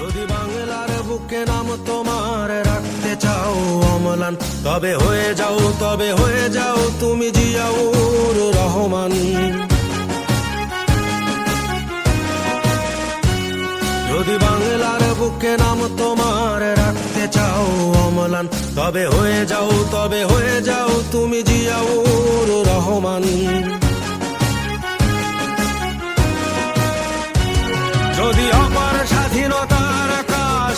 যদি বাংলার বুকে নাম তোমার রাখতে চাও অমলান, তবে হয়ে যাও, তবে হয়ে যাও তুমি জিয়াউর রহমান। যদি বাংলার বুকে নাম তোমার রাখতে চাও অমলান, তবে হয়ে যাও, তবে হয়ে যাও তুমি জিয়াউর রহমান। যদি অপার স্বাধীনতার আকাশ